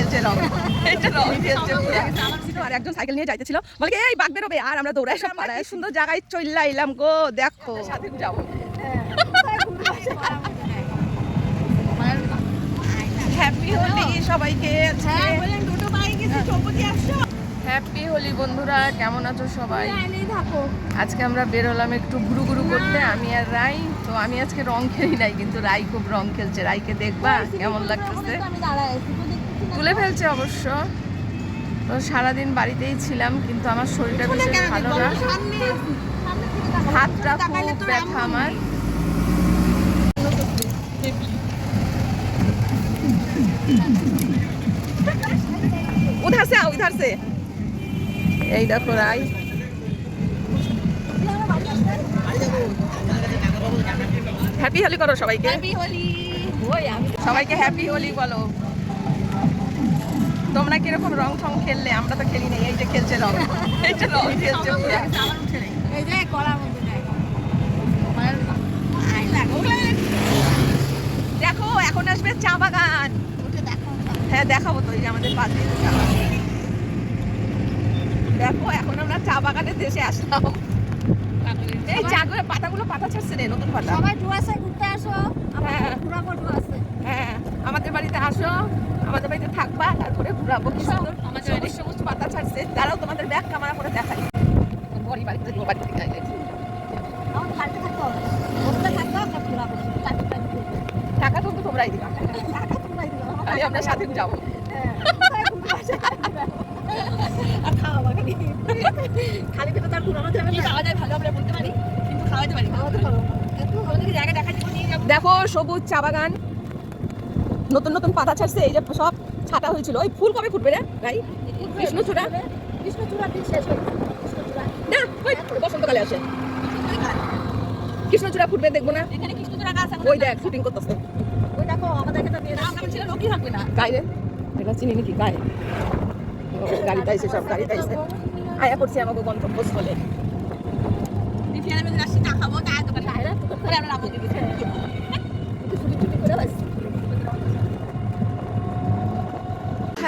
খেলছে রং। এটা রং। খেলছে আর একজন সাইকেল নিয়ে যাইতেছিল। বলে এই বাঘ বেরোবে আর আমরা দৌড়াই সব পাড়ায় সুন্দর জায়গায় চল্লা এলাম গো দেখো। সাথে যাব হ্যাপি হোলি সবাইকে হ্যাপি হোলি বন্ধুরা কেমন আছো সবাই? আজকে আমরা বেরোলাম একটু ঘুরু ঘুরু করতে আমি আর রাই। তো আমি আজকে রং খেলি নাই কিন্তু রাই খুব রং খেলছে। রাইকে দেখবা কেমন লাগতেছে? তুলে ফেলছে অবশ্য। তো সারাদিন বাড়িতেই ছিলাম কিন্তু আমার শরীরটা বেশি ভালো না। হাতটা খুব ব্যথা আমার। উধার সে উধার সে এই দেখো রাই। হ্যাপি হোলি করো সবাইকে। সবাইকে হ্যাপি হোলি বলো। তোমরা কীরকম রং ঠং খেললে? আমরা তো খেলি নাই এই যে খেলছে রং। এই যে রং খেলছে পুরো। দেখো। এখন আসবে চা বাগান। হ্যাঁ দেখাবো তো এই যে আমাদের পাশে চা বাগান। দেখো এখন আমরা চা বাগানের দেশে আসলাম। এই পাতাগুলো পাতা ছাড়ছে রে নতুন পাতা। সবাই ডুয়াসায় ঘুরতে আসো হ্যাঁ। ঘুরাবো ডুয়াসে হ্যাঁ আমাদের বাড়িতে আসো আমাদের বাড়িতে থাকবা তারপরে ঘুরাবো। কি সুন্দর আমাদের সবুজ সবুজ পাতা ছাড়ছে তারাও তোমাদের ব্যাগ কামারা করে দেখাই বড়ি বাড়িতে। আমার থাকতে হবে থাকতে হবে ঘুরাবো। টাকা তো তোমরাই দিবা। টাকা তোমরাই দিও আমার আমরা সাথে যাব হ্যাঁ, আর খাওয়া খালি পেটে তার ঘুরানো যাবে না। খাওয়া যায় ভালো আমরা খাওয়াতে পারি। দেখো সবুজ চা বাগান। নতুন নতুন পাতা ছাড়ছে এই যে সব ছাটা হয়েছিল। ওই ফুল কবে ফুটবে রে? ভাই কৃষ্ণচূড়া? কৃষ্ণচূড়া শেষ না ওই বসন্তকালে আসে। কৃষ্ণচূড়া ফুটবে দেখব না। এখানে কৃষ্ণচূড়া গাছ ওই দেখ শুটিং করতেছে। ওই দেখো আমাদেরকে তো দিয়ে আমরা ছিল লোকই থাকবে না। গায়ে এটা চিনি নাকি? গায়ে। গাড়িতে সব গাড়িতে আয়া করছে আমাকে গন্তব্যস্থলে।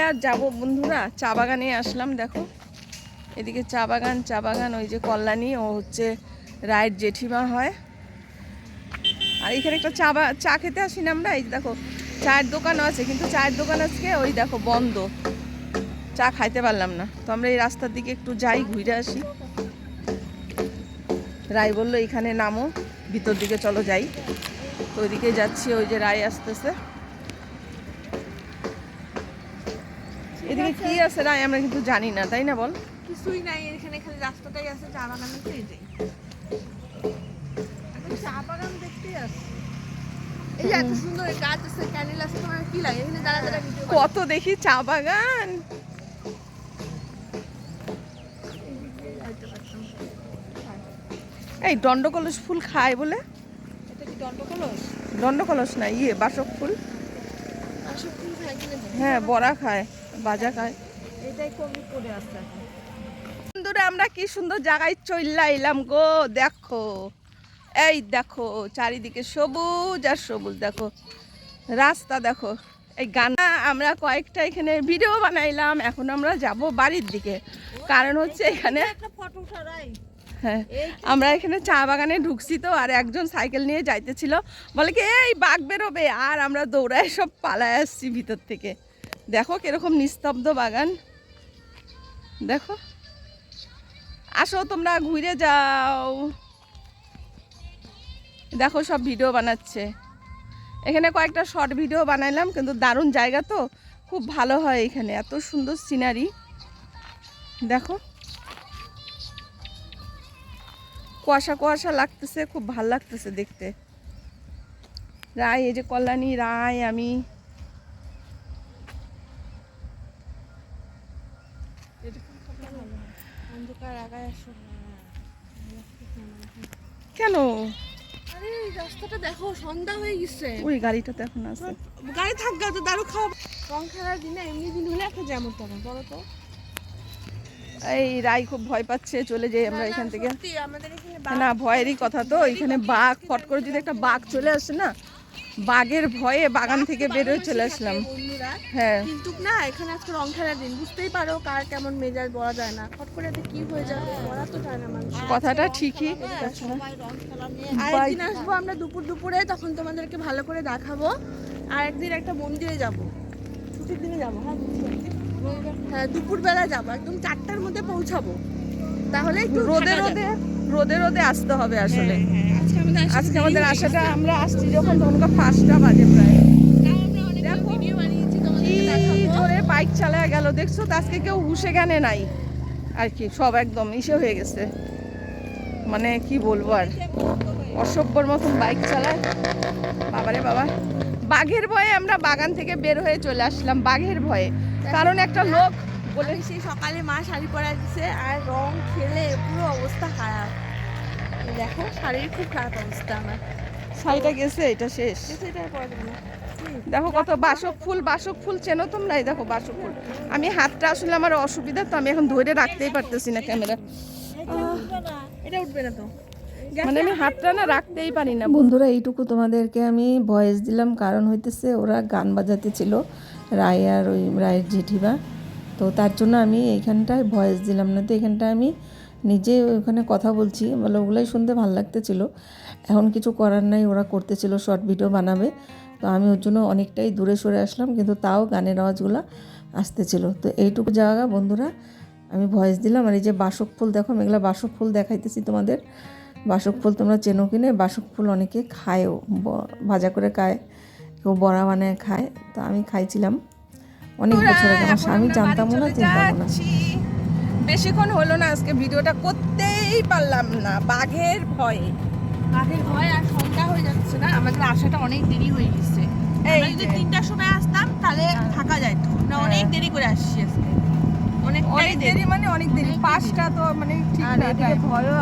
আর যাব বন্ধুরা? চা বাগানে আসলাম, দেখো। এদিকে চা বাগান চা বাগান, ওই যে কল্যাণী, ও হচ্ছে রায়ের জেঠিমা হয়। আর এখানে একটা চা বা- চা খেতে আসি না আমরা, এই দেখো, চায়ের দোকানও আছে, কিন্তু চায়ের দোকান আজকে ওই দেখো বন্ধ। চা খাইতে পারলাম না। তো আমরা এই রাস্তার দিকে একটু যাই, ঘুরে আসি। রায় বলল এখানে নামো ভিতর দিকে চলো যাই। তো ওইদিকে যাচ্ছি ওই যে রায় আসতেছে। এদিকে কি আছে রায়? আমরা কিন্তু জানি না তাই না বল? কিছুই নাই এখানে খালি রাস্তাটাই আছে চা বাগানের তো এই যে। চা বাগান যারা যারা কত দেখি চা বাগান? এই দণ্ডকলস ফুল খায় বলে? এটা কি দণ্ডকলস? দণ্ডকলস না ইয়ে বাসক ফুল। আসলে ফুল খায় হ্যাঁ বড়া খায় বাজা খায়। এটাই কমই করে আসছে বন্ধুরা আমরা কি সুন্দর জায়গায় চল্লা এলাম গো দেখো। এই দেখো চারিদিকে সবুজ আর সবুজ দেখো। রাস্তা দেখো এই গানা আমরা কয়েকটা এখানে ভিডিও বানাইলাম এখন আমরা যাব বাড়ির দিকে। কারণ হচ্ছে এখানে একটা ফটো হ্যাঁ। আমরা এখানে চা বাগানে ঢুকছি তো আর একজন সাইকেল নিয়ে যাইতেছিল। বলে কি এই বাঘ বেরোবে। আর আমরা দৌড়ায় সব পালায় আসছি ভিতর থেকে। দেখো কীরকম নিস্তব্ধ বাগান। দেখো। আসো তোমরা ঘুরে যাও। দেখো সব ভিডিও বানাচ্ছে। এখানে কয়েকটা শর্ট ভিডিও বানাইলাম কিন্তু দারুণ জায়গা তো। খুব ভালো হয় এখানে এত সুন্দর সিনারি। দেখো। কুয়াশা কুয়াশা লাগতেছে খুব ভালো লাগতেছে দেখতে। রায় এই যে কল্যাণী রায় আমি। কেন? আরে রাস্তাটা দেখো সন্ধ্যা হয়ে গেছে। ওই গাড়িটাতে এখন আছে। গাড়ি থাক তো দারু খাও রং খেলার দিনে এমনি দিন হলে একটা যেমন তেমন বলো তো। এই রায় খুব ভয় পাচ্ছে চলে যাই আমরা এখান থেকে। না ভয়েরই কথা তো এখানে বাঘ ফট করে যদি একটা বাঘ চলে আসে না বাঘের ভয়ে বাগান থেকে বেরোয় চলে আসলাম। হ্যাঁ। কিন্তু না এখানে আজকে রং খেলার দিন বুঝতেই পারো কার কেমন মেজাজ বলা যায় না। ফট করে কি হয়ে যাবে বলা তো যায় না মানুষ কথাটা ঠিকই। আরেকদিন আসব আমরা দুপুর দুপুরে তখন তোমাদেরকে ভালো করে দেখাবো। আর একদিন একটা মন্দিরে যাব। ছুটির দিনে যাব হ্যাঁ। হ্যাঁ দুপুরবেলা যাব। একদম চারটার মধ্যে পৌঁছাবো। তাহলে একটু রোদে রোদে রোদে রোদে আসতে হবে আসলে। হ্যাঁ, হ্যাঁ, আজকে আমাদের আসাটা আমরা আসছি যখন তখন পাঁচটা বাজে প্রায়। জোরে বাইক চালায় গেল। দেখছ তো আজকে কেউ হুসে জ্ঞানে নাই। আর কি সব একদম ইসে হয়ে গেছে। মানে কি বলব আর। অসভ্যর মতন বাইক চালায়। বাবারে বাবা। বাঘের ভয়ে আমরা বাগান থেকে বের হয়ে চলে আসলাম। বাঘের ভয়ে। কারণ একটা লোক বলে সেই সকালে মা শাড়ি পরা দিছে আর রং খেলে পুরো অবস্থা খারাপ। দেখো শাড়ির খুব খারাপ অবস্থা আমার। শাড়িটা গেছে এটা শেষ। দেখো এটা পরা যাবে না। দেখো কত বাসক ফুল বাসক ফুল চেনো তোমরা? এই দেখো বাসক ফুল। আমি হাতটা আসলে আমার অসুবিধা তো আমি এখন ধরে রাখতেই পারতেছি না ক্যামেরা। এটা উঠবে না তো। মানে আমি হাতটা না রাখতেই পারি না। বন্ধুরা এইটুকু তোমাদেরকে আমি ভয়েস দিলাম কারণ হইতেছে ওরা গান বাজাতে ছিল। রায় আর ওই রায়ের জেঠিবা তো তার জন্য আমি এইখানটায় ভয়েস দিলাম না। তো এখানটায় আমি নিজে ওখানে কথা বলছি। বলে ওগুলাই শুনতে ভালো লাগতেছিল। এখন কিছু করার নাই, ওরা করতেছিল, শর্ট ভিডিও বানাবে। তো আমি ওর জন্য অনেকটাই দূরে সরে আসলাম, কিন্তু তাও গানের আওয়াজগুলো আসতেছিল। তো এইটুকু জায়গা বন্ধুরা, আমি ভয়েস দিলাম। আর এই যে বাসক ফুল দেখো মেঘলা বাসক ফুল দেখাইতেছি তোমাদের। বাসক ফুল তোমরা চেনো কিনে? বাসক ফুল অনেকে খায়ও ভাজা করে খায়। কেউ বড়া বানায় খায় তো আমি খাইছিলাম। অনেক বছর আগে আমার স্বামী জানতামও না চিনতামও না। বেশিক্ষণ হলো না আজকে ভিডিওটা করতেই পারলাম না বাঘের ভয়ে। কাঠের ভয় আর সন্ধ্যা হয়ে যাচ্ছে না আমাদের আসাটা অনেক দেরি হয়ে গেছে। এই যদি যে। তিনটার সময় আসতাম তাহলে থাকা যায় না অনেক দেরি করে আসছি আজকে। অনেক দেরি মানে অনেক দেরি পাঁচটা তো মানে ঠিক না ভয়ও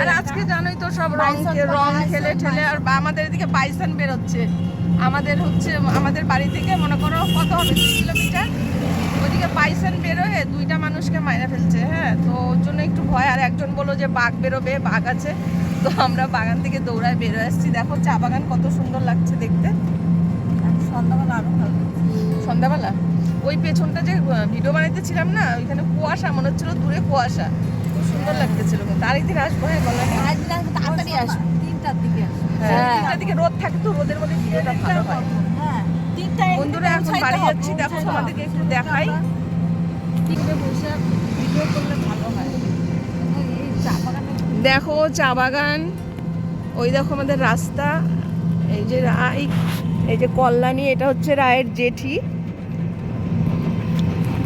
আর আজকে জানোই তো সব রং রং খেলে ঠেলে আর আমাদের এদিকে বাইসন বেরোচ্ছে। আমাদের হচ্ছে আমাদের বাড়ি থেকে মনে করো কত হবে? দুই কিলোমিটার। ওইদিকে বাইসন বেরোয় দুইটা মানুষকে মাইরা ফেলছে হ্যাঁ? তো ওর জন্য একটু ভয়। আর একজন বলল যে বাঘ বেরোবে বাঘ আছে। তো আমরা বাগান থেকে দৌড়ায় বেরোয় আসছি। দেখো চা বাগান কত সুন্দর লাগছে দেখতে। সন্ধ্যাবেলা আরও ভালো সন্ধ্যাবেলা? ওই পেছনটা যে ভিডিও বানাইতেছিলাম না ওইখানে কুয়াশা মনে হচ্ছিল দূরে কুয়াশা। খুব সুন্দর লাগতেছিল কিন্তু আরেকদিন আসব হ্যাঁ বলো। না আজকে আসব তাড়াতাড়ি আসব। তিনটার দিকে হ্যাঁ তিনটার দিকে রোদ থাকে তো রোদের মধ্যে ভিডিওটা ভালো হয়। হ্যাঁ তিনটায় বন্ধুরা এখন বাড়ি যাচ্ছি দেখো তোমাদেরকে একটু দেখাই। বসে ভিডিও করলে ভালো হয়। দেখো চা বাগান ওই দেখো আমাদের রাস্তা এই যে রায় এই যে কল্যাণী এটা হচ্ছে রায়ের জেঠি।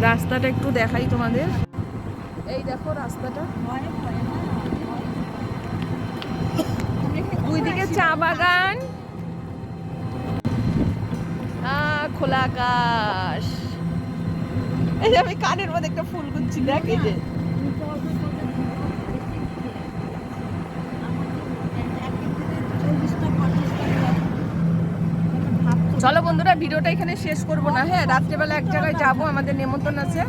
রাস্তাটা একটু দেখাই তোমাদের। এই দেখো রাস্তাটা। দুই দিকে চা বাগান। আহ, খোলা আকাশ। এই আমি কানের মধ্যে একটা ফুল গুচ্ছি দেখ এই যে। চলো বন্ধুরা ভিডিওটা এখানে শেষ করব না। হ্যাঁ রাত্রেবেলা এক জায়গায় যাব আমাদের নেমন্তন্ন আছে।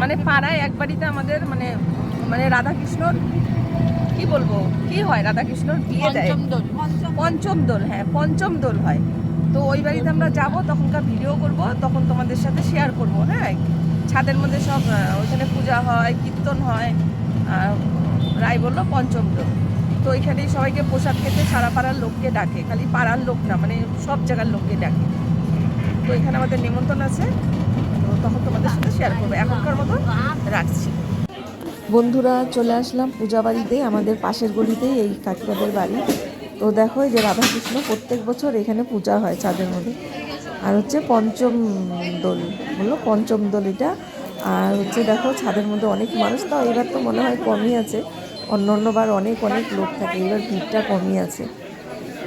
মানে পাড়ায় এক বাড়িতে আমাদের মানে মানে রাধাকৃষ্ণর কি বলব কি হয় রাধাকৃষ্ণর বিয়ে দেয়? পঞ্চম দোল। হ্যাঁ পঞ্চম দোল হয়। তো ওই বাড়িতে আমরা যাব তখনকার ভিডিও করব তখন তোমাদের সাথে শেয়ার করব হ্যাঁ? ছাদের মধ্যে সব ওইখানে পূজা হয় কীর্তন হয় আর রায় বলল পঞ্চম দোল। তো ওইখানেই সবাইকে প্রসাদ খেতে সারা পাড়ার লোককে ডাকে খালি পাড়ার লোক না মানে সব জায়গার লোককে ডাকে। তো এখানে আমাদের নিমন্ত্রণ আছে। তো তখন তোমাদের সাথে শেয়ার করব। এখনকার মতো রাখছি। বন্ধুরা, চলে আসলাম পূজা বাড়িতে আমাদের পাশের গলিতেই এই কাকিমাদের বাড়ি। তো দেখো যে রাধাকৃষ্ণ, প্রত্যেক বছর এখানে পূজা হয় চাঁদের মধ্যে। আর হচ্ছে পঞ্চম দোল বলল পঞ্চম দোল এটা। আর হচ্ছে দেখো, ছাদের মধ্যে অনেক মানুষ। তাও এবার তো মনে হয় কমই আছে। অন্য অন্যবার অনেক অনেক লোক থাকে। এবার ভিড়টা কমই আছে।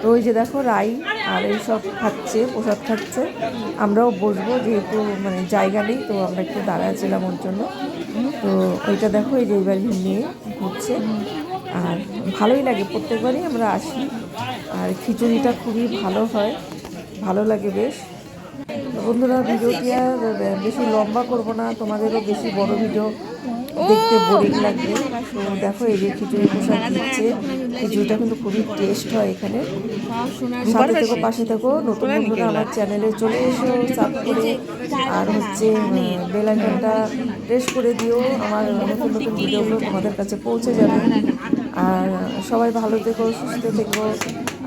তো ওই যে দেখো, রাই আর এই সব খাচ্ছে, প্রসাদ খাচ্ছে। আমরাও বসবো, যেহেতু মানে জায়গা নেই, তো আমরা একটু দাঁড়াচ্ছিলাম ওর জন্য। তো ওইটা দেখো, এই এইবার নিয়ে ঘুরছে। আর ভালোই লাগে, প্রত্যেকবারই আমরা আসি। আর খিচুড়িটা খুবই ভালো হয়, ভালো লাগে বেশ। বন্ধুরা, ভিডিওটি আর বেশি লম্বা করব না, তোমাদেরও বেশি বড় ভিডিও দেখতে বোরিং লাগবে তো দেখো এই যে খিচুড়ি প্রসাদ দিচ্ছে। খিচুড়িটা কিন্তু খুবই টেস্ট হয় এখানে। সাথে থেকো পাশে থেকো নতুন বন্ধুরা আমার চ্যানেলে চলে এসো সাব করে। আর হচ্ছে বেল আইকনটা প্রেস করে দিও। আমার নতুন নতুন ভিডিওগুলো তোমাদের কাছে পৌঁছে যাবে। আর সবাই ভালো থেকো সুস্থ থেকো।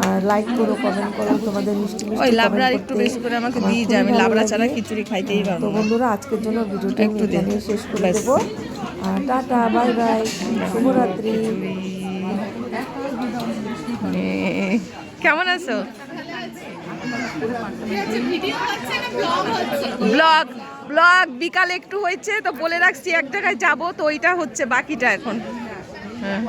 আর লাইক করো কমেন্ট করো তোমাদের মিষ্টি মিষ্টি ওই লাবড়া একটু বেশি করে আমাকে দিয়ে ভালো লাবড়া ছাড়া খিচুড়ি খাইতেই তো পারব না। বন্ধুরা আজকের জন্য ভিডিওটা একটু। এখানেই শেষ করে। দেবো। টাটা, বাই বাই, শুভরাত্রি। কেমন আছো? ব্লগ ব্লগ, বিকালে একটু হয়েছে, তো বলে রাখছি এক জায়গায় যাব, তো ওইটা হচ্ছে বাকিটা এখন। হ্যাঁ।